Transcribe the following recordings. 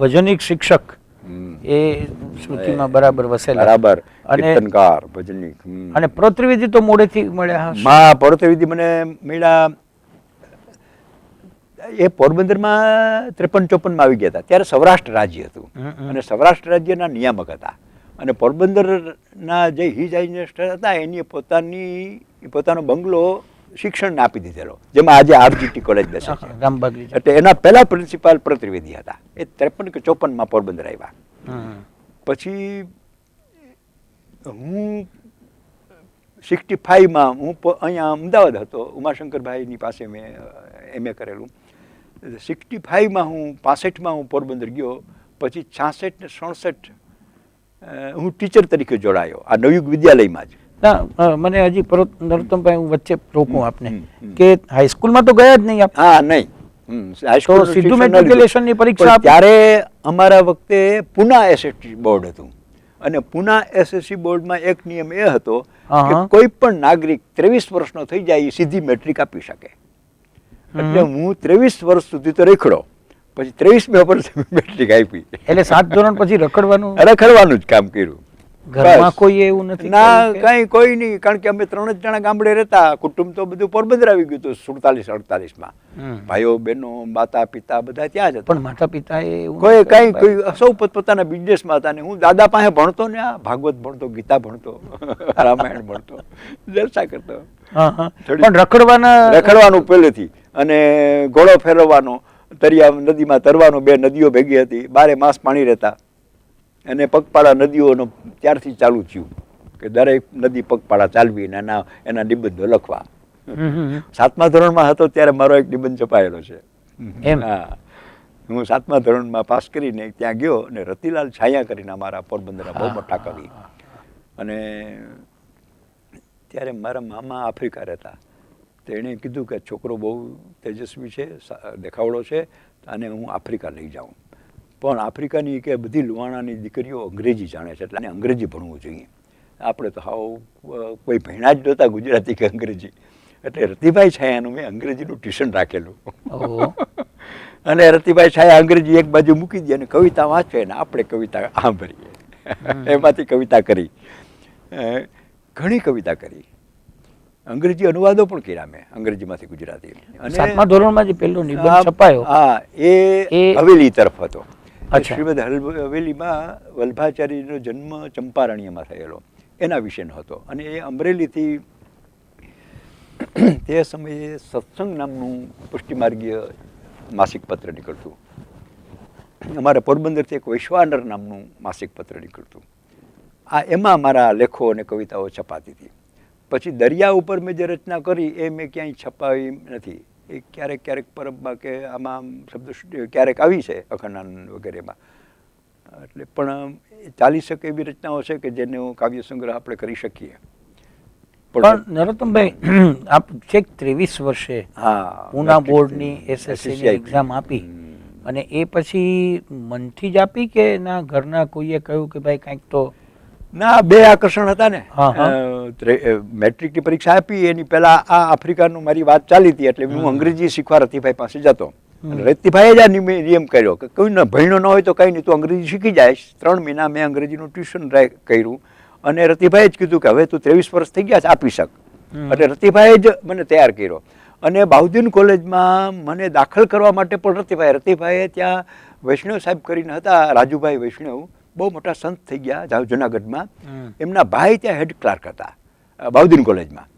ભજનિક શિક્ષક એ સ્મૃતિમાં બરાબર વસેલા બરાબર. અને કીર્તનકાર ભજનિક અને પ્રતિવિધિ તો મોડેથી મળ્યા. માં પર્વતવિધિ મને મળ્યા એ પોરબંદરમાં ત્રેપન ચોપનમાં આવી ગયા હતા. ત્યારે સૌરાષ્ટ્ર રાજ્ય હતું. અને સૌરાષ્ટ્ર રાજ્યના નિયામક હતા. અને પોરબંદરના જે હિજ ઇન્વેસ્ટર હતા એની પોતાની પોતાનો બંગલો શિક્ષણને આપી દીધેલો જેમાં આજે આરજીટી કોલેજ બેસે છે. એટલે એના પહેલા પ્રિન્સિપાલ પ્રત્રિવેદી હતા. એ ત્રેપન કે ચોપનમાં પોરબંદર આવ્યા. પછી હું સિક્સટી ફાઈવમાં હું અહીંયા અમદાવાદ હતો. ઉમાશંકરભાઈની પાસે મેં એમ એ કરેલું. સિક્સટી ફાઈવમાં હું પાસઠમાં હું પોરબંદર ગયો. પછી છાસઠ ને સડસઠ હું ટીચર તરીકે જોડાયો. આ નવયુગ વિદ્યાલયમાં જ. ના મને હજી નરોત્તમભાઈ હું વચ્ચે રોકું આપને. કે હાઈસ્કૂલમાં તો ગયા જ નહીં આપ. હા નહીં. સીધું. મેટ્રિક્યુલેશનની પરીક્ષા ત્યારે અમારા વખતે પુના એસએસટી બોર્ડ હતું. અને પુના એસએસસી બોર્ડમાં એક નિયમ એ હતો કે કોઈ પણ નાગરિક ત્રેવીસ વર્ષનો થઈ જાય એ સીધી મેટ્રિક આપી શકે. એટલે હું ત્રેવીસ વર્ષ સુધી તો રેખડો. પછી ત્રેવીસ મે મેટ્રિક આપી. એટલે સાત ધોરણ પછી રખડવાનું? રખડવાનું જ કામ કર્યું. ઘરમાં કોઈ એવું નથી ના કઈ કોઈ નહીં કારણ કે અમે ત્રણ જ જણા ગામડે રહેતા. કુટુંબ તો બધું પોરબંદર આવી ગયું હતું સુડતાલીસ અડતાલીસમાં ભાઈઓ બહેનો માતા પિતા બધા ત્યાં જ પણ માતા પિતા કોઈ કઈ કોઈ સૌ પોતપોતાના બિઝનેસમાં હતા ને હું દાદા પાસે ભણતો ને આ ભાગવત ભણતો ગીતા ભણતો રામાયણ ભણતો જલસા કરતો. પણ રખડવાના રખડવાનું પહેલેથી. અને ઘોડો ફેરવવાનો દરિયા નદીમાં તરવાનો બે નદીઓ ભેગી હતી બારે માસ પાણી રહેતા. અને પગપાળા નદીઓનો ત્યારથી ચાલુ થયું કે દરેક નદી પગપાળા ચાલવી અને એના એના નિબંધો લખવા. સાતમા ધોરણમાં હતો ત્યારે મારો એક નિબંધ છપાયેલો છે? હા. હું સાતમા ધોરણમાં પાસ કરીને ત્યાં ગયો અને રતિલાલ છાયા કરીને અમારા પોરબંદરના બહુ મોટા કવિ. અને ત્યારે મારા મામા આફ્રિકા રહેતા. તેણે કીધું કે છોકરો બહુ તેજસ્વી છે દેખાવડો છે અને હું આફ્રિકા લઈ જાઉં. પણ આફ્રિકાની કે બધી લુવાણાની દીકરીઓ અંગ્રેજી જાણે છે એટલે અંગ્રેજી ભણવું જોઈએ. આપણે તો હાવ કોઈ ભણ્યા જ નહોતા ગુજરાતી કે અંગ્રેજી. એટલે રતિભાઈ છાયાનું મેં અંગ્રેજીનું ટ્યુશન રાખેલું. અને રતિભાઈ છાયા અંગ્રેજી એક બાજુ મૂકી દે અને કવિતા વાંચે ને આપણે કવિતા સાંભળીએ. એમાંથી કવિતા કરી. ઘણી કવિતા કરી. અંગ્રેજી અનુવાદો પણ કર્યા મેં અંગ્રેજીમાંથી ગુજરાતી. અને સાતમા ધોરણમાં જે પહેલો નિબંધ છપાયો. હા એ હવેલી તરફ હતો. શ્રીમદ હવેલીમાં વલ્ભાચાર્યનો જન્મ ચંપારણ્યમાં થયેલો. એના વિશેનો હતો. અને એ અમરેલીથી તે સમયે સત્સંગ નામનું પુષ્ટિમાર્ગીય માસિક પત્ર નીકળતું. અમારે પોરબંદરથી એક વૈશ્વાનર નામનું માસિક પત્ર નીકળતું. આ એમાં મારા લેખો અને કવિતાઓ છપાતી હતી. પછી દરિયા ઉપર મેં જે રચના કરી, એ મેં ક્યાંય છપાવી નથી. એ ક્યારેક ક્યારેક પરબમાં કે આમાં શબ્દ ક્યારેક આવી છે અખંડાનંદ વગેરેમાં. એટલે પણ ચાલી શકે એવી રચનાઓ છે કે જેનો કાવ્ય સંગ્રહ આપણે કરી શકીએ. પણ નરોત્તમભાઈ આપ છેક ત્રેવીસ વર્ષે હા પૂના બોર્ડની એસએસસી એક્ઝામ આપી અને એ પછી મનથી જ આપી કે ના ઘરના કોઈએ કહ્યું કે ભાઈ કંઈક તો ના બે આકર્ષણ હતા ને. મેટ્રિકની પરીક્ષા આપી એની પહેલા આ આફ્રિકાનું મારી વાત ચાલી હતી એટલે હું અંગ્રેજી શીખવા રતિભાઈ પાસે જતો. રતિભાઈએ જ આ નિયમ કર્યો કે કોઈ ભણ્યો ન હોય તો કંઈ નહીં તું અંગ્રેજી શીખી જાય. ત્રણ મહિના મેં અંગ્રેજીનું ટ્યુશન કર્યું. અને રતિભાઈએ જ કીધું કે હવે તું ત્રેવીસ વર્ષ થઈ ગયા છે આપી શક. એટલે રતિભાઈએ જ મને તૈયાર કર્યો. અને બાઉદ્દીન કોલેજમાં મને દાખલ કરવા માટે પણ રતિભાઈ રતિભાઈએ ત્યાં વૈષ્ણવ સાહેબ કરીને હતા રાજુભાઈ વૈષ્ણવ. બહુ મોટા સંત થઈ ગયા જુનાગઢમાં. એમના ભાઈ ત્યાં હેડ ક્લાર્ક હતા બાઉદ્દીન કોલેજમાં.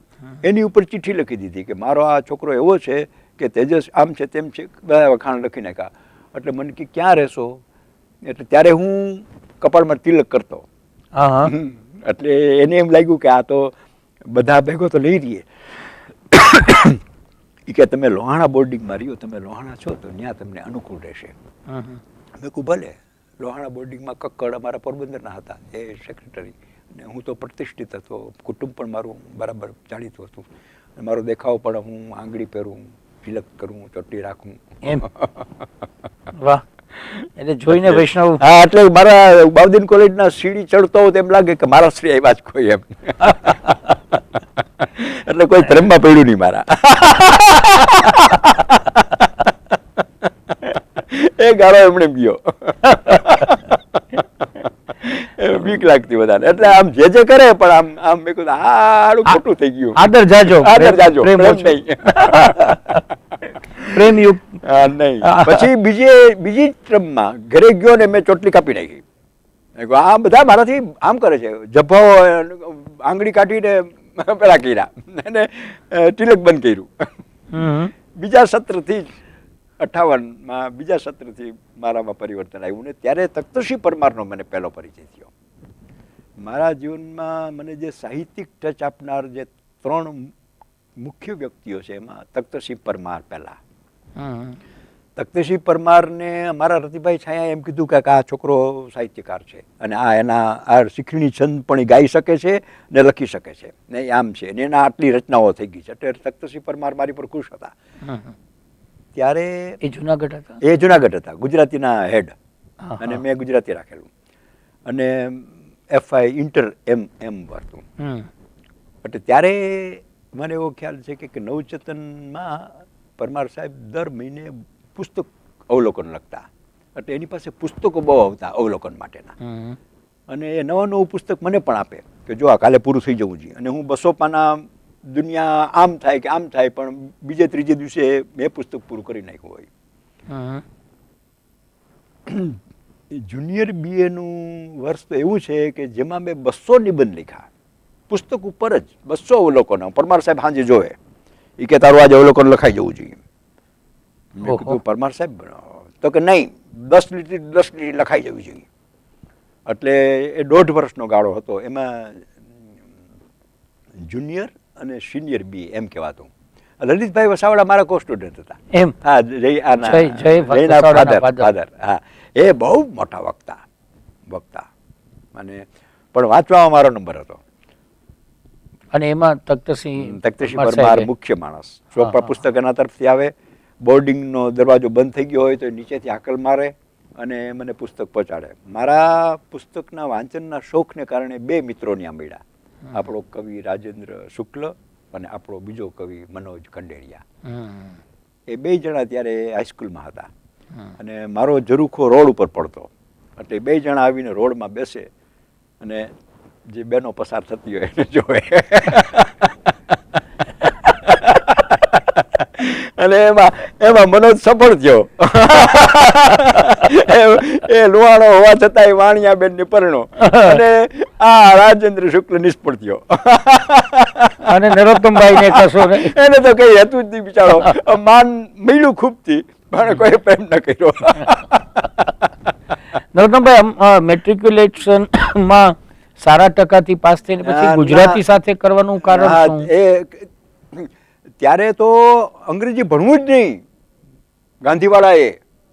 એની ઉપર ચિઠ્ઠી લખી દીધી કે મારો આ છોકરો એવો છે કે તેજસ આમ છે તેમ છે બધા વખાણ લખી નાખ્યા. એટલે મને કે ક્યાં રહેશો? એટલે ત્યારે હું કપાળમાં તિલક કરતો. હા એટલે એને એમ લાગ્યું કે આ તો બધા ભેગો તો લઈ રહીએ. એ કે તમે લોહાણા બોર્ડિંગમાં રહ્યો તમે લોહાણા છો તો ત્યાં તમને અનુકૂળ રહેશે. મેં કહું ભલે. લોહાણા બોર્ડિંગમાં કક્કડ અમારા પોરબંદરના હતા એ સેક્રેટરી અને હું તો પ્રતિષ્ઠિત હતો કુટુંબ પણ મારું બરાબર જાણીતું હતું. અને મારો દેખાવ પણ હું આંગળી પહેરું તિલક કરું ચોટી રાખું. એમ? વાહ. એટલે જોઈને વૈષ્ણવ હા એટલે મારા બાઉદ્દીન કોલેજના સીડી ચડતો હોય તો એમ લાગે કે મારા શ્રી આવ્યા જ કોઈ એમ. એટલે કોઈ પ્રેમમાં પડ્યું નહીં મારા. એ ગાળો એમણે પીયો. બીક લાગતી બધાને. એટલે આમ જે જે કરે પણ આમ આમ મેં કીધું આડું ખોટું થઈ ગયું. આદર જાજો આદર જાજો પ્રેમ નહીં. પ્રેમ યુગ નહીં. પછી બીજે બીજી ટ્રમમાં ઘરે ગયો ને મેં ચોટલી કાપી નાખી. આ બધા મારાથી આમ કરે છે. જભ્ભો આંગળી કાઢીને પેલા કર્યા. અને તિલક બંધ કર્યું. બીજા સત્રથી જ અઠાવનમાં બીજા સત્રથી મારામાં પરિવર્તન આવ્યું ને ત્યારે તખ્તશ્રી પરમારનો મને પહેલો પરિચય થયો. મારા જીવનમાં મને જે સાહિત્યિક ટચ આપનાર જે ત્રણ મુખ્ય વ્યક્તિઓ છે એમાં તખ્તશ્રી પરમાર પહેલાં. તખ્તસિંહ પરમારને અમારા રતિભાઈ છાયા એમ કીધું કે આ છોકરો સાહિત્યકાર છે અને આ એના આ શીખણી છંદ પણ ગાઈ શકે છે ને લખી શકે છે ને આમ છે ને એના આટલી રચનાઓ થઈ ગઈ છે. એટલે તખ્તસિંહ પરમાર મારી પર ખુશ હતા. ત્યારે એ જુનાગઢ હતા? એ જુનાગઢ હતા ગુજરાતીના હેડ અને મેં ગુજરાતી રાખેલું. અને એફઆઈ ઇન્ટર એમ એમ હતું. એટલે ત્યારે મને એવો ખ્યાલ છે કે- કે નવચેતનમાં પરમાર સાહેબ દર મહિને પુસ્તક અવલોકન લખતા. એટલે એની પાસે પુસ્તકો બહુ આવતા અવલોકન માટેના. અને એ નવા નવું પુસ્તક મને પણ આપે કે જો આ કાલે પૂરું થઈ જવું જોઈએ. અને હું બસો પાના દુનિયા આમ થાય કે આમ થાય પણ બીજે ત્રીજે દિવસે મેં પુસ્તક પૂરું કરી નાખ્યું હોય. જુનિયર બીએનું વર્ષ તો એવું છે કે જેમાં મેં બસો નિબંધ લખ્યા. પુસ્તક ઉપર જ બસો અવલોકનો. પરમાર સાહેબ હાંજે જોવે. એ કે તારું આજે અવલોકન લખાઈ જવું જોઈએ. મેં કીધું પરમાર સાહેબ તો કે નહીં દસ લીટી દસ લીટી લખાઈ જવી જોઈએ. એટલે એ દોઢ વર્ષનો ગાળો હતો. એમાં જુનિયર અને સિનિયર બી એમ કહેવાતું. લલિતભાઈ વસાવડા મારા કો સ્ટુડન્ટ હતા. એમ? હા જય જય- જય જયના father. father. હા એ બહુ મોટા વક્તા વક્તા. અને પણ વાંચવામાં મારો નંબર હતો. અને એમાં તખ્તસિંહ તખ્તશ્રી પરમાર મુખ્ય માણસ. ચોપડા. પુસ્તક એના તરફથી આવે. બોર્ડિંગનો દરવાજો બંધ થઈ ગયો હોય તો નીચેથી હાકલ મારે અને મને પુસ્તક પહોંચાડે. મારા પુસ્તકના વાંચનના શોખને કારણે બે મિત્રો ત્યાં મળ્યા. આપણો કવિ રાજેન્દ્ર શુક્લ અને આપણો બીજો કવિ મનોજ ખંડેરિયા. એ બે જણા ત્યારે હાઈસ્કૂલમાં હતા. અને મારો ઝરૂખો રોડ ઉપર પડતો. એટલે બે જણા આવીને રોડમાં બેસે અને જે બેનો પસાર થતી હોય એને જોવે. અને એમાં એમાં મનોજ સફળ થયો એ- લુહાણો હોવા છતાંય વાણિયાબેન ને પરણો. અને આ રાજેન્દ્ર શુક્લ નિષ્ફળ થયો અને નરોત્તમભાઈ ને કશો એને તો કઈ હતું જ નહીં બિચારો. માન મળ્યું ખૂબથી પણ કોઈ પ્રેમ ન કર્યો. નરોત્તમભાઈ મેટ્રિક્યુલેશનમાં સારા ટકાથી પાસ થઈને પછી ગુજરાતી સાથે કરવાનું કારણ એ ત્યારે તો અંગ્રેજી ભણવું જ નહીં. ગાંધીવાળાએ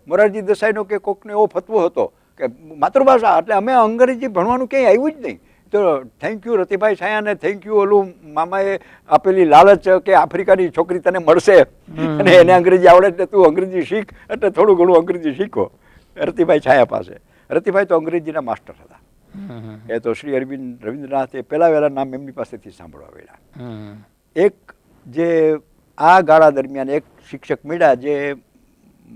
મોરારજી દેસાઈનો કે કોકનો એવો ફતવો હતો કે માતૃભાષા એટલે અમે અંગ્રેજી ભણવાનું ક્યાંય આવ્યું જ નહીં. તો થેન્ક યુ રતિભાઈ સાયાને થેન્ક યુ ઓલું મામાએ આપેલી લાલચ કે આફ્રિકાની છોકરી તને મળશે. અને એને અંગ્રેજી આવડે એટલે તું અંગ્રેજી શીખ એટલે થોડું ઘણું અંગ્રેજી શીખો. રતિભાઈ છાયા પાસે. રતિભાઈ તો અંગ્રેજીના માસ્ટર હતા. એ તો શ્રી અરવિંદ રવિન્દ્રનાથે પહેલા વહેલા નામ એમની પાસેથી સાંભળવા મળ્યા એક જે આ ગાળા દરમિયાન એક શિક્ષક મળ્યા જે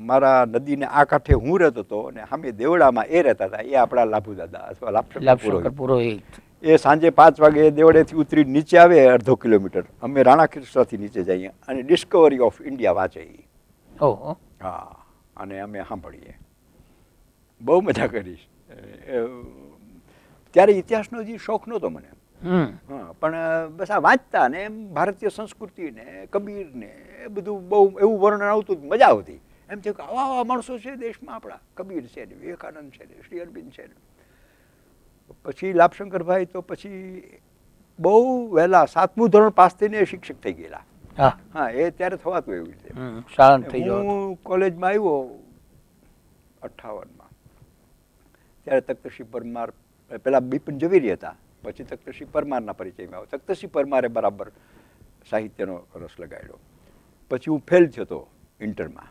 મારા નદીને આ કાંઠે હું રહેતો હતો અને સામે દેવડામાં એ રહેતા હતા એ આપણા લાભુદાદા અથવા લાભશંકર પુરોહિત. એ સાંજે પાંચ વાગે દેવડેથી ઉતરી નીચે આવે અડધો કિલોમીટર. અમે રાણા કૃષ્ણથી નીચે જઈએ અને ડિસ્કવરી ઓફ ઇન્ડિયા વાંચે ઓહો. હા અને અમે સાંભળીએ. બહુ મજા કરીશ. ત્યારે ઇતિહાસનો જે શોખ નહોતો મને. પણ બસ આ વાંચતા ને એમ ભારતીય સંસ્કૃતિ ને કબીર ને એ બધું બહુ એવું વર્ણન આવતું મજા આવતી. એમ થયું કે આવા આવા માણસો છે દેશમાં આપણા. કબીર છે ને વિવેકાનંદ છે ને શ્રી અરવિંદ છે ને. પછી લાભશંકરભાઈ તો પછી બહુ વહેલા સાતમું ધોરણ પાસ થઈને શિક્ષક થઈ ગયેલા. હા. એ ત્યારે થવાતું એવી રીતે હું કોલેજમાં આવ્યો અઠાવનમાં. ત્યારે તખ્તશ્રી પરમાર પેલા બિપિન ઝવેરી હતા. પછી તખ્તશ્રી પરમારના પરિચયમાં આવ્યો. તખ્તશ્રી પરમારે બરાબર સાહિત્યનો રસ લગાડ્યો. પછી હું ફેલ થયો હતો ઇન્ટરમાં.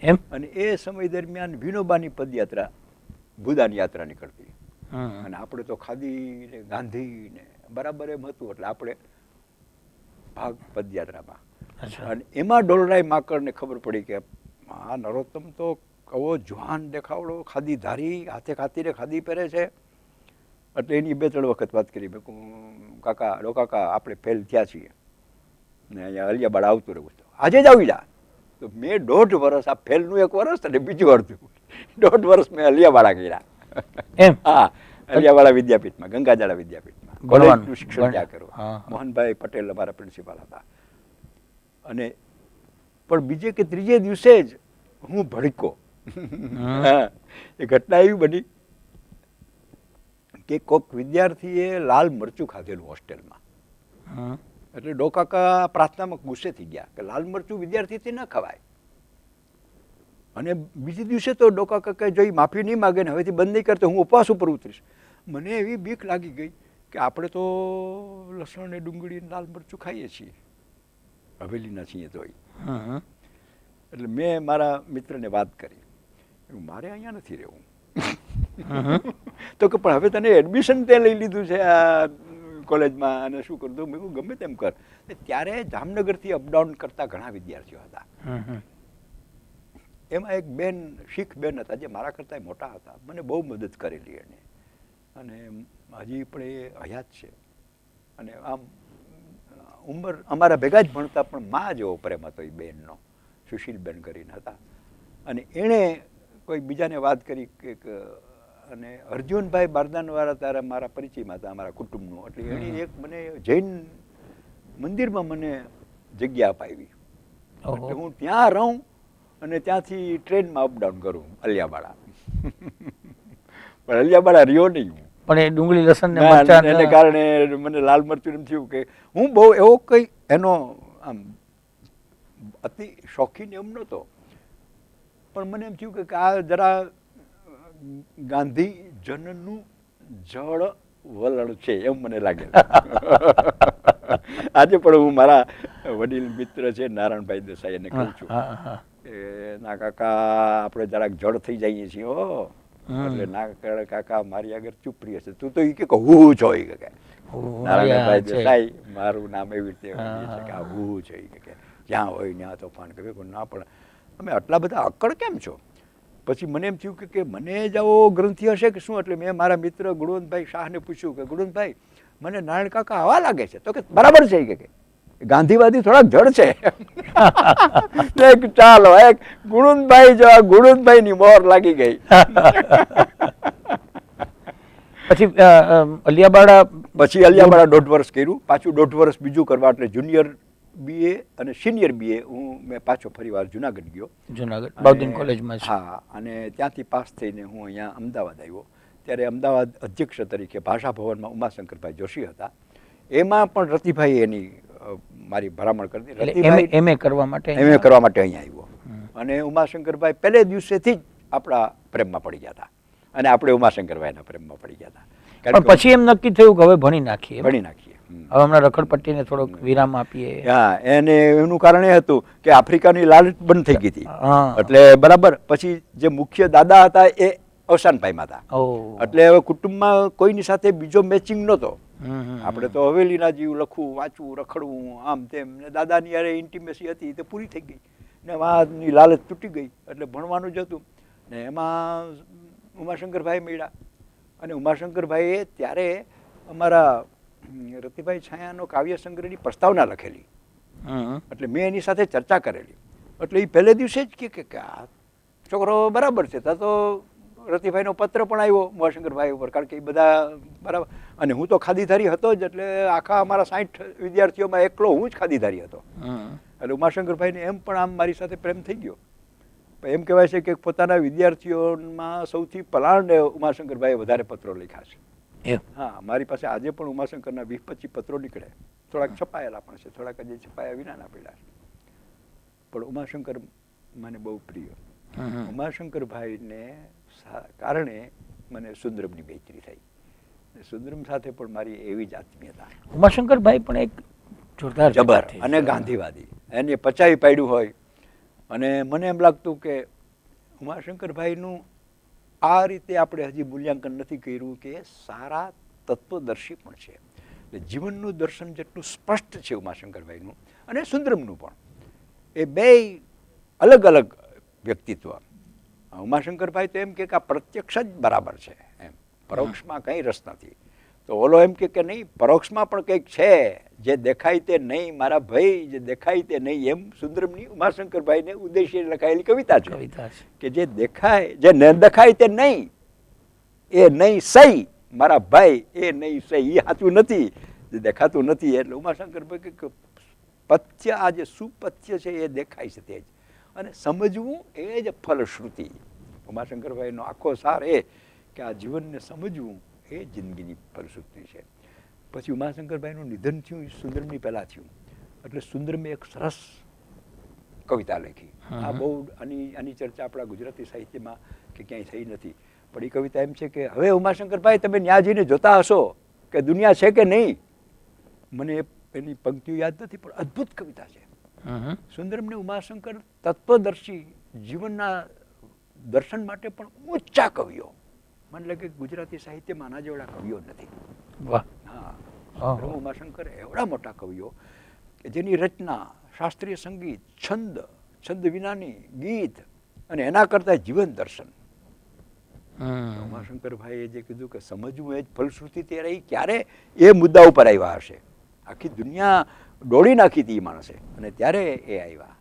એમ? અને એ સમય દરમિયાન વિનોબાની પદયાત્રા ભૂદાન યાત્રા નીકળતી. અને આપણે તો ખાદી ને ગાંધી ને બરાબર એમ હતું એટલે આપણે ભાગ પદયાત્રામાં. અને એમાં ડોલરાય માકડને ખબર પડી કે આ નરોત્તમ તો કવો જવાન દેખાવડો ખાદી ધારી હાથે ખાતીને ખાદી પહેરે છે. એટલે એની બે ત્રણ વખત વાત કરી. મેં કાકા રો કાકા આપણે ફેલ થયા છીએ. ને અહીંયા અલિયાબાડ આવતું રહેવું આજે જ આવી જા. તો મેં દોઢ વર્ષ આ ફેલનું એક વર્ષ અને બીજું અડધું. દોઢ વર્ષ મેં અલિયાવાડા કર્યા. એમ? હા અલિયાવાડા વિદ્યાપીઠમાં ગંગાજાળા વિદ્યાપીઠમાં. કોલેજનું શિક્ષણ ત્યાં કર્યું. મોહનભાઈ પટેલ અમારા પ્રિન્સિપાલ હતા. અને પણ બીજે કે ત્રીજે દિવસે જ હું ભડકો એ ઘટના એવી બની કે કોક વિદ્યાર્થીએ લાલ મરચું ખાધેલું હોસ્ટેલમાં. એટલે ડોકાકા પ્રાર્થનામાં ગુસ્સે થઈ ગયા કે લાલ મરચું વિદ્યાર્થીથી ન ખવાય અને બીજે દિવસે તો ડોકા કાકા જોઈ માફી નહીં માગે ને હવેથી બંધ નહીં કરતો હું ઉપવાસ ઉપર ઉતરીશ મને એવી બીક લાગી ગઈ કે આપણે તો લસણ ને ડુંગળી ને લાલ મરચું ખાઈએ છીએ હવેલીના છીએ તોય. એટલે મેં મારા મિત્રને વાત કરી મારે અહીંયા નથી રહેવું. તો કે પણ હવે તને એડમિશન તે લઈ લીધું છે આ કોલેજમાં અને શું કરતું મેં કહ્યું ગમે તેમ કર. ત્યારે જામનગરથી અપડાઉન કરતા ઘણા વિદ્યાર્થીઓ હતા. એમાં એક બેન શીખ બેન હતા જે મારા કરતાં મોટા હતા. મને બહુ મદદ કરેલી એણે. અને હજી પણ એ હયાત છે. અને આમ ઉંમર અમારા ભેગા જ ભણતા પણ મા જેવો પ્રેમ હતો એ બેનનો સુશીલબેન કરીને હતા. અને એણે કોઈ બીજાને વાત કરી કે અને અર્જુનભાઈ બારદાનવાળા તારા મારા પરિચયમાં હતા અમારા કુટુંબનું. એટલે એણે એક મને જૈન મંદિરમાં મને જગ્યા અપાવી. એટલે હું ત્યાં રહું અને ત્યાંથી ટ્રેનમાં અપડાઉન કરું અલિયાબાડા પણ અલિયાબાડા રહ્યો નહીં હું. પણ એ ડુંગળી લસણ એને કારણે મને લાલ મરચું એમ થયું કે હું બહુ એવો કઈ એનો આમ અતિ શોખીન એમ નહોતો. પણ મને એમ થયું કે આ જરા ગાંધી જનનું જળ વલણ છે એમ મને લાગે. આજે પણ હું મારા વડીલ મિત્ર છે નારાયણભાઈ દેસાઈ એને કહું છું. ના કાકા આપણે જરાક જળ થઈ જઈએ છીએ ઓ એટલે ના કાકા મારી આગળ ચૂપ રહી હશે. તું તો એ કે હું છો એ કે નારાયણભાઈ દેસાઈ મારું નામ એવી રીતે કે હું. છે એ કે જ્યાં હોય ત્યાં તોફાન કરે. ના પણ અમે આટલા બધા અક્કડ કેમ છો? પછી મને એમ થયું કે મને જ આવો ગ્રંથિ હશે કે શું? એટલે મેં મારા મિત્ર ગુણવંતભાઈ શાહને પૂછ્યું કે ગુણવંતભાઈ મને નારાયણ કાકા આવા લાગે છે? તો કે બરાબર છે. કે કે ગાંધીવાદી થોડાક જડ છે. એક ચાલો એક ગુણવંતભાઈ જો ગુણવંતભાઈ ની મોર લાગી ગઈ. પછી અલિયાબાડા પછી અલિયાબાડા દોઢ વર્ષ કર્યું. પાછું દોઢ વર્ષ બીજું કરવા એટલે જુનિયર બીએ અને સિનિયર બીએ હું મેં પાછો ફરીવાર જુનાગઢ ગયો. જુનાગઢ બાઉદીન કોલેજમાં હા અને ત્યાંથી પાસ થઈને હું અહીંયા અમદાવાદ આવ્યો. ત્યારે અમદાવાદ અધ્યક્ષ તરીકે ભાષા ભવનમાં ઉમાશંકરભાઈ જોશી હતા. એમાં પણ રતિભાઈ એની મારી ભલામણ કરી રતિભાઈ એમએ કરવા માટે એમએ કરવા માટે અહીંયા આવ્યો. અને ઉમાશંકરભાઈ પહેલે દિવસેથી જ આપણા પ્રેમમાં પડી ગયા હતા. અને આપણે ઉમાશંકરભાઈના પ્રેમમાં પડી ગયા હતા. પણ પછી એમ નક્કી થયું કે હવે ભણી નાખીએ ભણી નાખીએ. હવે હમણાં રખડપટ્ટીને થોડોક વિરામ આપીએ. હા એને એનું કારણ એ હતું કે આફ્રિકાની લાલચ બંધ થઈ ગઈ હતી. એટલે બરાબર પછી જે મુખ્ય દાદા હતા એ અવસાન પામ્યા હતા એટલે હવે કુટુંબમાં કોઈની સાથે બીજો મેચિંગ નહોતો. આપણે તો હવેલીના જીવ લખવું વાંચવું રખડવું આમ તેમ. ને દાદાની યારે ઇન્ટિમેસી હતી તે પૂરી થઈ ગઈ. ને વાની લાલચ તૂટી ગઈ. એટલે ભણવાનું જ હતું. ને એમાં ઉમાશંકરભાઈ મળ્યા. અને ઉમાશંકરભાઈએ ત્યારે અમારા રતિભાઈ છાયાનો કાવ્ય સંગ્રહની પ્રસ્તાવના લખેલી. એટલે મેં એની સાથે ચર્ચા કરેલી એટલે એ પહેલે દિવસે જ કે કે આ છોકરો બરાબર છે ત્યાં તો રતિભાઈનો પત્ર પણ આવ્યો મહાશંકરભાઈ ઉપર કારણ કે એ બધા બરાબર અને હું તો ખાદીધારી હતો જ એટલે આખા અમારા સાઠ વિદ્યાર્થીઓમાં એકલો હું જ ખાદીધારી હતો. એટલે ઉમાશંકરભાઈને એમ પણ આમ મારી સાથે પ્રેમ થઈ ગયો એમ કહેવાય છે કે પોતાના વિદ્યાર્થીઓમાં સૌથી પલાણ ઉમાશંકરભાઈએ વધારે પત્રો લખ્યા છે. હા મારી પાસે આજે પણ ઉમાશંકરના વીસ પચીસ પત્રો નીકળે. થોડાક છપાયેલા પણ છે થોડાક હજી છપાયા વિનાના પડ્યા છે. પણ ઉમાશંકર મને બહુ પ્રિય. હમ. ઉમાશંકરભાઈને કારણે મને સુંદરમની મૈત્રી થઈ. સુંદરમ સાથે પણ મારી એવી જ આત્મીયતા. ઉમાશંકરભાઈ પણ એક જોરદાર જબર અને ગાંધીવાદી. એને પચાવી પાડ્યું હોય. અને મને એમ લાગતું કે ઉમાશંકરભાઈનું આ રીતે આપણે હજી મૂલ્યાંકન નથી કર્યું કે સારા તત્વદર્શી પણ છે. એટલે જીવનનું દર્શન જેટલું સ્પષ્ટ છે ઉમાશંકરભાઈનું અને સુંદરમનું પણ. એ બે અલગ અલગ વ્યક્તિત્વ. ઉમાશંકરભાઈ તો એમ કે કે આ પ્રત્યક્ષ જ બરાબર છે એમ. પરોક્ષમાં કંઈ રસ નથી. તો ઓલો એમ કે કે નહીં પરોક્ષમાં પણ કંઈક છે જે દેખાય તે નહીં મારા ભાઈ જે દેખાય તે નહીં એમ સુંદરમની ઉમાશંકરભાઈને ઉદ્દેશ્ય લખાયેલી કવિતા છે. કવિતા કે જે દેખાય જે ન દેખાય તે નહીં એ નહીં સહી મારા ભાઈ એ નહીં સહી એ સાચું નથી જે દેખાતું નથી એટલે ઉમાશંકરભાઈ કે પથ્ય આ જે સુપથ્ય છે એ દેખાય છે તે જ. અને સમજવું એ જ ફલશ્રુતિ. ઉમાશંકરભાઈનો આખો સાર એ કે આ જીવનને સમજવું એ જિંદગીની ફલશ્રુતિ છે. પછી ઉમાશંકરભાઈનું નિધન થયું એ સુંદરમની પહેલાં થયું. એટલે સુંદરમે એક સરસ કવિતા લખી. આ બહુ આની આની ચર્ચા આપણા ગુજરાતી સાહિત્યમાં કે ક્યાંય થઈ નથી. પણ એ કવિતા એમ છે કે હવે ઉમાશંકરભાઈ તમે ન્યા જઈને જોતા હશો કે દુનિયા છે કે નહીં? મને એની પંક્તિઓ યાદ નથી પણ અદ્ભુત કવિતા છે. સુંદરમને ઉમાશંકર તત્વદર્શી જીવનના દર્શન માટે પણ ઊંચા કવિઓ. મને લાગે કે ગુજરાતી સાહિત્યમાં આના જેવડા કવિઓ નથી. વાહ. હા. ઉમાશંકર એવડા મોટા કવિઓ કે જેની રચના શાસ્ત્રીય સંગીત છંદ છંદ વિનાની ગીત અને એના કરતા જીવન દર્શન. ઉમાશંકરભાઈએ જે કીધું કે સમજવું એ જ ફલશ્રુતિ તે રહી ક્યારે એ મુદ્દા ઉપર આવ્યા હશે? આખી દુનિયા દોડી નાખી હતી એ માણસે અને ત્યારે એ આવ્યા.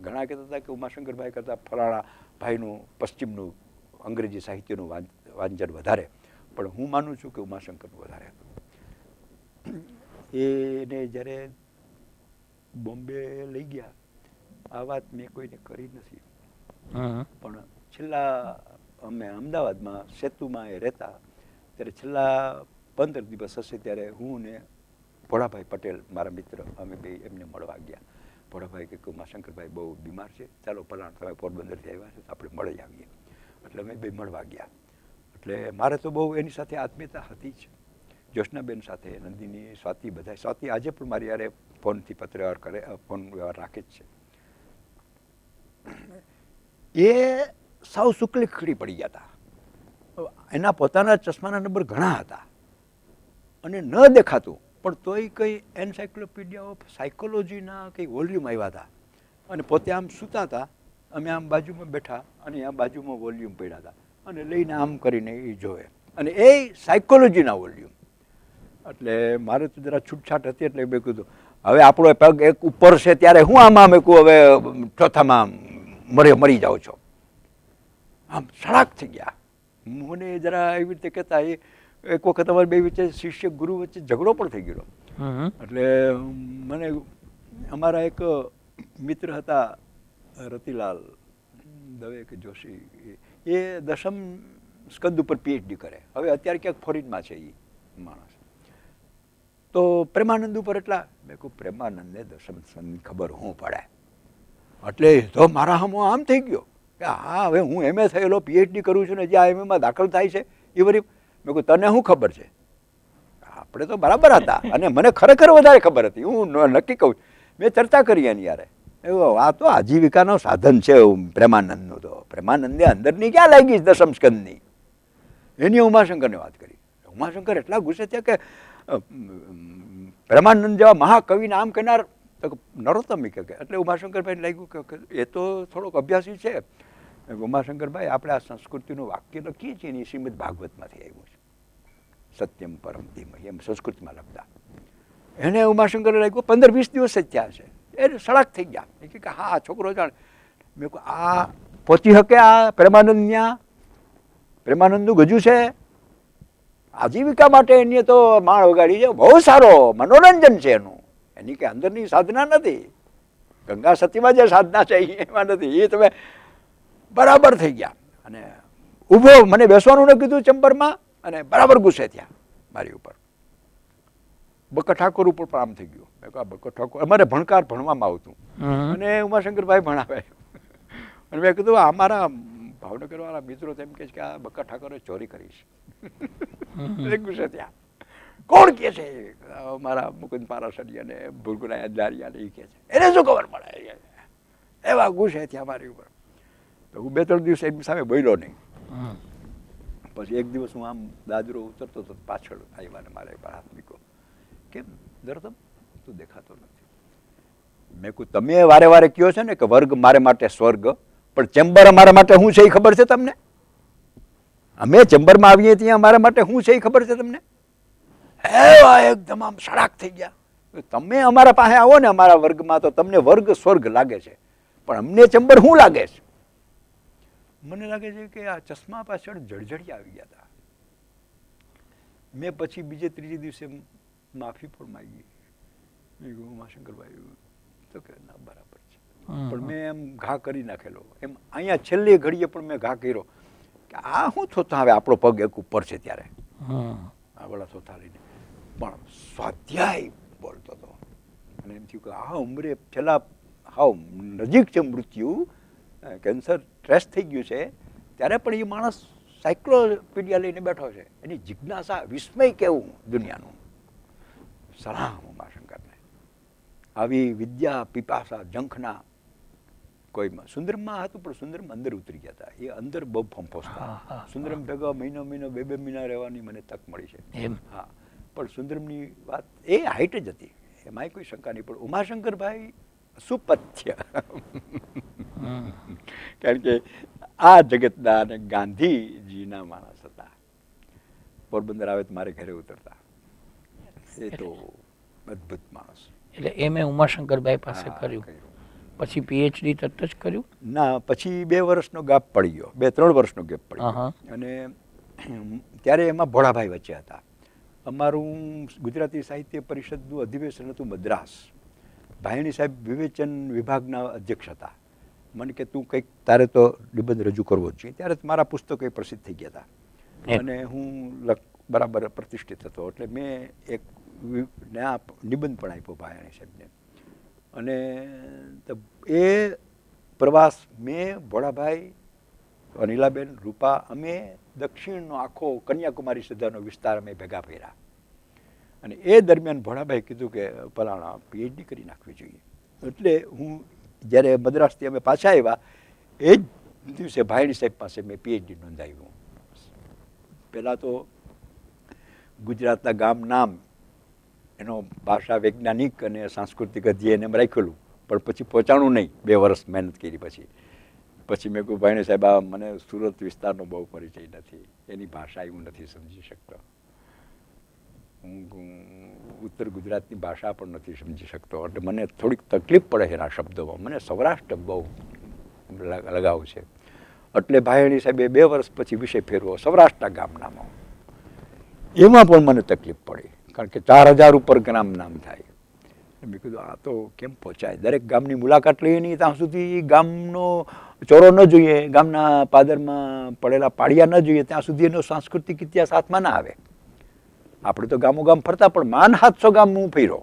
ઘણા કહેતા હતા કે ઉમાશંકરભાઈ કરતાં ફલાણા ભાઈનું પશ્ચિમનું અંગ્રેજી સાહિત્યનું વાં- વાંચન વધારે. પણ હું માનું છું કે ઉમાશંકરનું વધારે હતું. એને જ્યારે બોમ્બે લઈ ગયા આ વાત મેં કોઈને કરી નથી. પણ છેલ્લા અમે અમદાવાદમાં સેતુમાં એ રહેતા ત્યારે છેલ્લા પંદર દિવસ હશે ત્યારે હું ને ભોળાભાઈ પટેલ મારા મિત્ર અમે બે એમને મળવા ગયા. ભોળાભાઈ કે કે ઉમાશંકરભાઈ બહુ બીમાર છે. ચાલો પલાણ તમે પોરબંદરથી આવ્યા છે તો આપણે મળી આવીએ. એટલે અમે બે મળવા ગયા. એટલે મારે તો બહુ એની સાથે આત્મીયતા હતી જ. જ્યોત્સનાબેન સાથે, નંદિની, સ્વાતિ બધા. સ્વાતિ આજે પણ મારી યારે ફોનથી પત્રવ્યવહાર કરે ફોન વ્યવહાર રાખે જ છે. એ સાવ શુક્લી ખીડી પડી ગયા હતા. એના પોતાના ચશ્માના નંબર ઘણા હતા. અને ન દેખાતું, પણ તોય કંઈ એન્સાયક્લોપીડિયા ઓફ સાયકોલોજીના કંઈ વોલ્યુમ આવ્યા હતા. અને પોતે આમ સૂતા હતા, અમે આમ બાજુમાં બેઠા અને આ બાજુમાં વોલ્યુમ પડ્યા હતા. અને લઈને આમ કરીને એ જોવે. અને એ સાયકોલોજીના વોલ્યુમ. એટલે મારે તો જરા છૂટછાટ હતી એટલે મેં કીધું હવે આપણો પગ એક ઉપર છે ત્યારે હું આમાં મેં કહું હવે ચોથામાં મરે મરી જાઉં છો. આમ સડાક થઈ ગયા. મને જરા એવી રીતે કહેતા એ એક વખત અમારે બે વચ્ચે શિષ્ય ગુરુ વચ્ચે ઝઘડો પણ થઈ ગયો એટલે મને અમારા એક મિત્ર હતા રતિલાલ દવે કે જોશી એ દસમ સ્કંદ ઉપર પીએચડી કરે. હવે અત્યારે ક્યાંક ફોરિનમાં છે એ માણસ. તો પ્રેમાનંદ ઉપર એટલા? મેં કહું, પ્રેમાનંદને દસમ સ્કંદ ખબર હું પડે. એટલે તો મારા હમો આમ થઈ ગયો કે, હા, હવે હું એમએ થયેલો પીએચડી કરું છું ને જે આ એમએમાં દાખલ થાય છે. એ વરી મેં કહું, તને શું ખબર છે? આપણે તો બરાબર હતા. અને મને ખરેખર વધારે ખબર હતી. હું નક્કી કહું. મેં ચર્ચા કરી એની યારે. એવો આ તો આજીવિકાનો સાધન છે પ્રેમાનંદનું તો. પ્રેમાનંદને અંદરની ક્યાં લાગી છે દસમ સ્કંદની? એની ઉમાશંકરને વાત કરી. ઉમાશંકર એટલા ગુસ્સે છે કે પ્રેમાનંદ જેવા મહાકવિ નામ કહેનાર નરોત્તમ કે. એટલે ઉમાશંકરભાઈને લાગ્યું કે- એ તો થોડોક અભ્યાસી છે. ઉમાશંકરભાઈ, આપણે આ સંસ્કૃતિનું વાક્ય લખીએ છીએ એની શ્રીમદ ભાગવતમાંથી આવ્યું છે. સત્યમ પરમ ધીમ એમ સંસ્કૃતમાં લખતા. એને ઉમાશંકર લાગ્યું પંદર વીસ દિવસ જ ત્યાં છે. એ સળક થઈ ગયા. કે હા છોકરો જાણે. મેં કહું આ પહોંચી શકે આ પ્રેમાનંદ ત્યાં પ્રેમાનંદનું ગજુ છે? આજીવિકા માટે એને તો માળ વગાડી છે. બહુ સારો મનોરંજન છે એનું. એની કે અંદરની સાધના નથી. ગંગા સતીમાં જે સાધના છે, એમાં નથી. એ તમે બરાબર થઈ ગયા. અને ઊભો મને બેસવાનું ન કીધું ચેમ્બરમાં, અને બરાબર ગુસ્સે થયા મારી ઉપર. બક્કર ઠાકોર ઉપર પણ આમ થઈ ગયું. મેં કહ્યું આ બક્કર ઠાકોર અમારે ભણકાર ભણવામાં આવતું. અને ઉમાશંકરભાઈ ભણાવે. અને મેં કીધું અમારા ભાવનગર વાળા મિત્રો તેમ કહે છે કે આ બક્કા ઠાકોરે ચોરી કરી છે. ગુસ્સે ત્યાં કોણ કે છે? મારા મુકુંદ પારાસરી અને ભૂરગુના અંધારિયા ને એ કહે છે. એને શું ખબર પડે. એવા ગુસ્સે ત્યાં મારી ઉપર. તો હું બે ત્રણ દિવસ એમની સામે બોલ્યો નહીં. પછી એક દિવસ હું આમ દાદરો ઉતરતો હતો પાછળ આવ્યા મારે હાથ મૂક્યો. કેમ? દરદમ? તું દેખાતો નથી. મેં કહું, તમે વારે વારે કહો છો ને કે વર્ગ મારે માટે સ્વર્ગ? પણ ચેમ્બર અમારા માટે શું છે એ ખબર છે તમને? અમે ચેમ્બરમાં આવીએ ત્યાં અમારા માટે શું છે એ ખબર છે તમને? એવા એકદમ આમ સડાક થઈ ગયા. તમે અમારા પાસે આવો ને અમારા વર્ગમાં તો તમને વર્ગ સ્વર્ગ લાગે છે. પણ અમને ચેમ્બર શું લાગે છે? મને લાગે છે કે આ ચશ્મા પાછળ જળજળી આવી ગયા હતા મેં પછી બીજે ત્રીજે દિવસે માફી પણ માગી મેં કીધું ઉમાશંકરભાઈ તો કે ના બરાબર છે. પણ મેં એમ ઘા કરી નાખેલો. એમ અહીંયા છેલ્લી ઘડીએ પણ મેં ઘા કર્યો. કે આ શું થોતા? હવે આપણો પગ એક ઉપર છે ત્યારે. આ વડા થોતા લઈને પણ સ્વાધ્યાય બોલતો હતો. અને એમ થયું કે આ ઉંમરે છેલ્લા હાવ નજીક છે મૃત્યુ. કેન્સર ટ્રેસ થઈ ગયું છે. ત્યારે પણ એ માણસ સાયક્લોપીડિયા લઈને બેઠો છે. એની જિજ્ઞાસા વિસ્મય કેવું દુનિયાનું. સલામ ઉમાશંકરને આવી વિદ્યા પીપાસા જંખના કોઈમાં સુંદરમમાં હતું પણ સુંદરમ અંદર ઉતરી ગયા હતા. એ અંદર બહુ ફંફોસતા સુંદરમ ભેગા મહિનો મહિનો બે બે મહિના રહેવાની મને તક મળી છે. એમ. હા. પણ સુંદરમની વાત એ હાઈટ જ હતી. એમાંય કોઈ શંકા નહીં. પણ ઉમાશંકરભાઈ સુપથ્ય કારણ કે આ જગતના અને ગાંધીજીના માણસ હતા. પોરબંદર આવે તો મારે ઘરે ઉતરતા. એ તો અદ્ભુત માણસ. એટલે એ ઉમાશંકરભાઈ પાસે કર્યું. પછી પીએચડી તરત જ કર્યું? ના પછી બે વર્ષનો ગાપ પડી ગયો. બે ત્રણ વર્ષનો ગેપ પડી ગયો. અને ત્યારે એમાં ભોળાભાઈ વચ્ચે હતા. અમારું ગુજરાતી સાહિત્ય પરિષદનું અધિવેશન હતું મદ્રાસ. ભાયણી સાહેબ વિવેચન વિભાગના અધ્યક્ષ હતા. મને કે તું કંઈક તારે તો નિબંધ રજૂ કરવો જ જોઈએ. ત્યારે મારા પુસ્તકો એ પ્રસિદ્ધ થઈ ગયા હતા. અને હું લખ બરાબર પ્રતિષ્ઠિત હતો એટલે મેં એક નિબંધ પણ આપ્યો ભાયાણી સાહેબને. અને એ પ્રવાસ મેં, ભોળાભાઈ, અનિલાબેન, રૂપા, અમે દક્ષિણનો આખો કન્યાકુમારી સુધીનો વિસ્તાર અમે ભેગા ફેર્યા અને એ દરમિયાન ભોળાભાઈ કીધું કે પલાણા પીએચડી કરી નાખવી જોઈએ. એટલે હું જ્યારે મદ્રાસથી અમે પાછા આવ્યા, એ જ દિવસે ભાયણી સાહેબ પાસે મેં પીએચડી નોંધાવ્યું પહેલાં તો ગુજરાતના ગામ નામ, એનો ભાષા વૈજ્ઞાનિક અને સાંસ્કૃતિક અધ્યયન એમ રાખેલું પણ પછી પહોંચાણું નહીં, બે વર્ષ મહેનત કરી પછી. પછી મેં કહ્યું ભાઈને સાહેબ, આ મને સુરત વિસ્તારનો બહુ પરિચય નથી. એની ભાષા હું નથી સમજી શકતો. હું ઉત્તર ગુજરાતની ભાષા પણ નથી સમજી શકતો. એટલે મને થોડીક તકલીફ પડે એના શબ્દોમાં. મને સૌરાષ્ટ્ર બહુ લગ- લગાવ છે. એટલે ભાઈણી સાહેબે બે વર્ષ પછી વિષય ફેરવો સૌરાષ્ટ્રના ગામનામાં. એમાં પણ મને તકલીફ પડી. કારણ કે ચાર હજાર ઉપર ગ્રામ નામ થાય. મેં કીધું, આ તો કેમ પહોંચાય? દરેક ગામની મુલાકાત લઈએ નહીં, ત્યાં સુધી ગામનો ચોરો ન જોઈએ, ગામના પાદરમાં પડેલા પાડિયા ન જોઈએ, ત્યાં સુધી એનો સાંસ્કૃતિક ઇતિહાસ હાથમાં ના આવે. આપણે તો ગામો ગામ ફરતા, પણ માન હાથસો ગામ હું ફર્યો.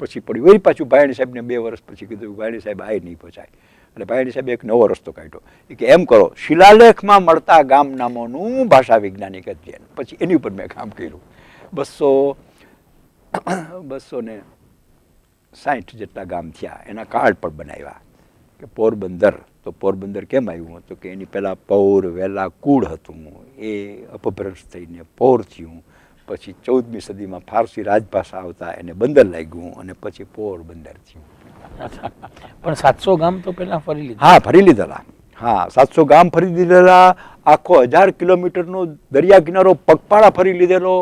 પછી પડ્યું, વળી પાછું ભાયણી સાહેબને બે વર્ષ પછી કીધું, ભાયણી સાહેબ, આ નહીં પહોંચાય. એટલે ભાઈ સાહેબે એક નવો રસ્તો કાઢ્યો. કે એમ કરો, શિલાલેખમાં મળતા ગામ નામોનું ભાષા વૈજ્ઞાનિક અધ્યયન પછી એની ઉપર મેં કામ કર્યું. બસો બસો ને સાઠ જેટલા ગામ થયા. એના કાર્ડ પણ બનાવ્યા. કે પોરબંદર, તો પોરબંદર કેમ આવ્યું? હતું કે એની પહેલાં પૌર વેલા કુળ હતું. એ અપભ્રંશ થઈને પૌર થયું. પછી ચૌદમી સદીમાં ફારસી રાજભાષા આવતા, એને બંદર લાગ્યું અને પછી પોરબંદર થયું. પણ સાતસો ગામ તો પેલા ફરી લીધા. હા ફરી લીધેલા. હા સાતસો ગામ ફરી લીધેલા આખો હજાર કિલોમીટરનો દરિયા કિનારો પગપાળા ફરી લીધેલો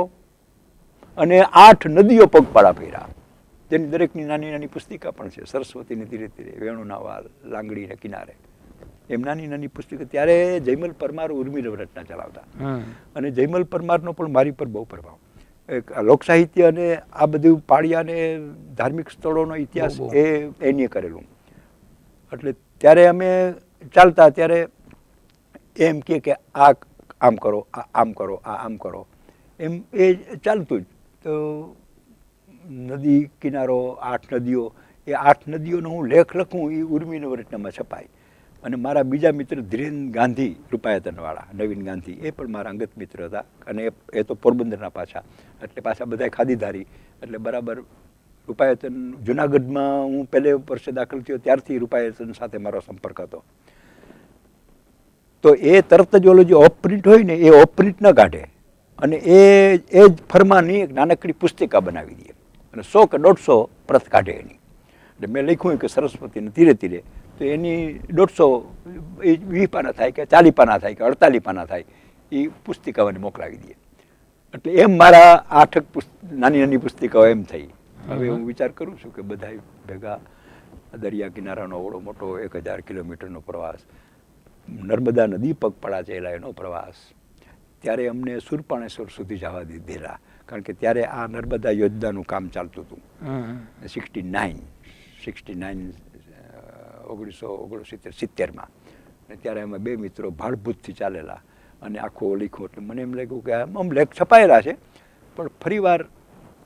અને આઠ નદીઓ પગપાળા ફેર્યા. તેની દરેકની નાની નાની પુસ્તિકા પણ છે સરસ્વતીની ધીરે ધીરે વેણુના વાલ લાંગડીને કિનારે. એમ નાની નાની પુસ્તિકા ત્યારે જયમલ પરમાર ઉર્મિલ રચના ચલાવતા. અને જયમલ પરમારનો પણ મારી પર બહુ પ્રભાવ. લોકસાહિત્ય અને આ બધું પાળિયા અને ધાર્મિક સ્થળોનો ઇતિહાસ. એ એને કરેલું. એટલે ત્યારે અમે ચાલતા ત્યારે એમ કે કે આ આમ કરો આ આમ કરો આ આમ કરો. એમ એ ચાલતું જ. તો નદી કિનારો આઠ નદીઓ એ આઠ નદીઓનો હું લેખ લખું એ ઉર્મિનો રચનામાં છપાય. અને મારા બીજા મિત્ર ધીરેન ગાંધી રૂપાયતનવાળા, નવીન ગાંધી, એ પણ મારા અંગત મિત્ર હતા. અને એ- તો પોરબંદરના પાછા. એટલે પાછા બધા ખાદીધારી એટલે બરાબર રૂપાયતન જુનાગઢમાં હું પહેલે વર્ષે દાખલ થયો, ત્યારથી રૂપાયતન સાથે મારો સંપર્ક હતો. તો એ તરત જ ઓલો જે ઓફ પ્રિન્ટ હોય ને, એ ઓફ પ્રિન્ટ ન કાઢે. અને એ એ જ ફરમાની એક નાનકડી પુસ્તિકા બનાવી દે. અને સો કે દોઢસો પ્રત કાઢે એની. એટલે મેં લખ્યું કે સરસ્વતીને ધીરે ધીરે તો એની દોઢસો એ વીસ પાના થાય કે ચાલીસ પાના થાય કે અડતાલીસ પાના થાય એ પુસ્તિકાઓને મોકલાવી દઈએ એટલે એમ મારા આઠક નાની નાની પુસ્તિકાઓ એમ થઈ. હવે હું. વિચાર કરું છું કે બધા ભેગા દરિયા કિનારાનો ઓળો મોટો એક હજાર કિલોમીટરનો પ્રવાસ નર્મદા નદી પગપળા ચેલા એનો પ્રવાસ. ત્યારે અમને સુરપાણેશ્વર સુધી જવા દીધેલા. કારણ કે ત્યારે આ નર્મદા યોજનાનું કામ ચાલતું હતું. સિક્સટી નાઇન સિક્સટી નાઇન ઓગણીસો ઓગણસિત્તેર સિત્તેરમાં. અને ત્યારે અમે બે મિત્રો ભાડભૂતથી ચાલેલા અને આખો લીખો એટલે મને એમ લાગ્યું કે આમ લેખ છપાયેલા છે. પણ ફરીવાર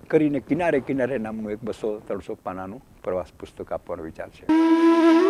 કરીને કિનારે કિનારે નામનું એક બસો ત્રણસો પાનાનું પ્રવાસ પુસ્તક આપવાનો વિચાર છે.